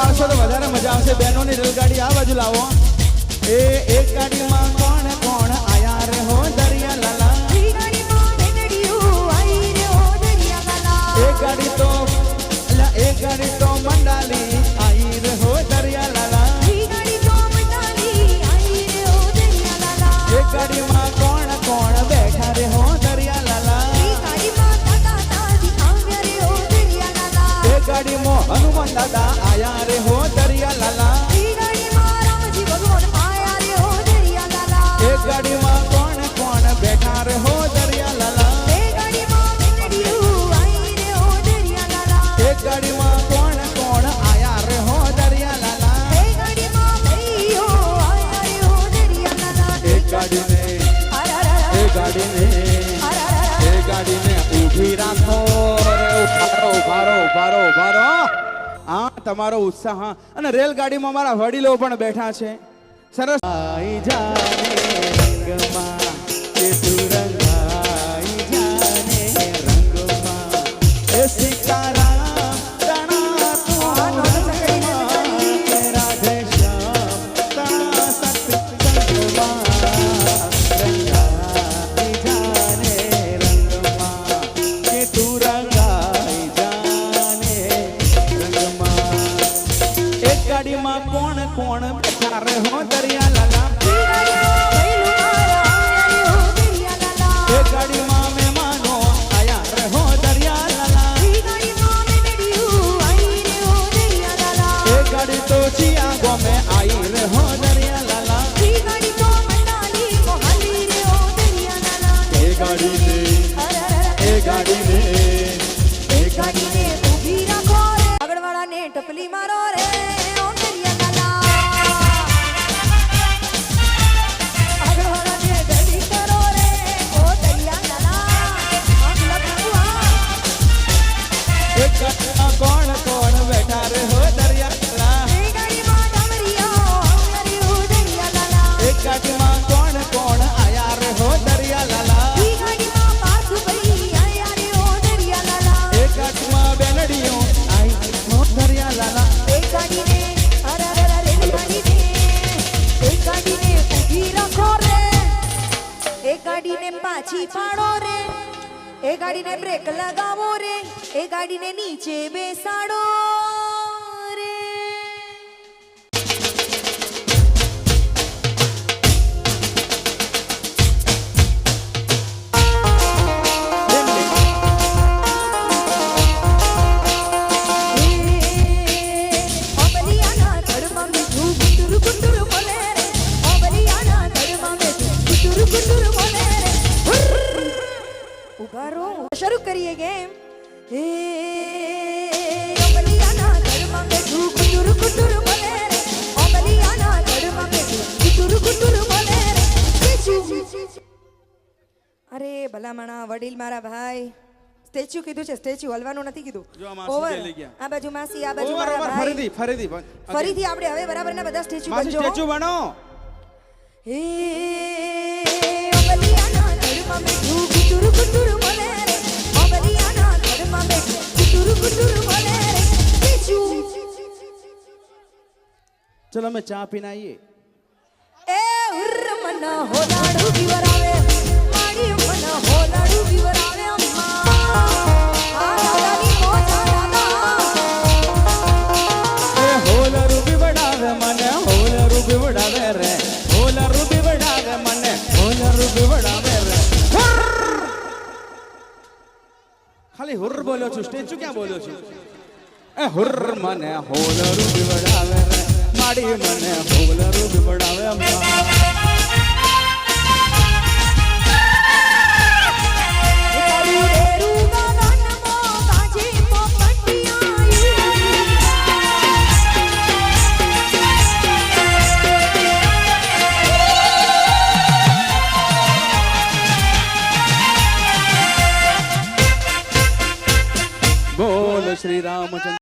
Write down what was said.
આવશો તો વધારે મજા આવશે. બહેનોની રેલગાડી આ બાજુ લાવો. એ એક ગાડીમાં કોણ કોણ? ગાડીમાં હનુમાન દાદા આયા રે હો દરિયા લાલા ગાડીમાં ઊભા આ તમારો ઉત્સાહ. અને રેલગાડીમાં મારા વડીલો પણ બેઠા છે. સરસ. આઈ જા ગાડીમાં કોણ કોણ બેઠા રહો દરિયા લાલા એ ગાડીમાં આયા રહો દરિયા લાલા તો ચિયા ગોમે આઈ રહો દરિયા લાલા ને ટપલી મારો રે. ગાડીને પાછી પાડો રે. એ ગાડીને બ્રેક લગાવો રે. એ ગાડીને નીચે બેસાડો. અરે ભલામણા વડીલ મારા ભાઈ. સ્ટેચ્યુ કીધું છે સ્ટેચ્યુ હલવાનું નથી કીધું. ઓવર. આ બાજુ માસી આ બાજુ મારા ભાઈ. ફરીથી ફરીથી ફરીથી આપણે હવે બરાબરના બધા સ્ટેચ્યુ બનજો સ્ટેચ્યુ બનો. હે ઓબલિયાના ધર્મ મે ધૂક તુરુ કુતુરુ चलो मैं चाह पीना ये खाली हुर बोलो छु स्टेज क्या बोलो छु हुर मने होलर बिवड़ा वेर પાડી મને હોલ રૂપ બડાવે શ્રી રામચંદ્ર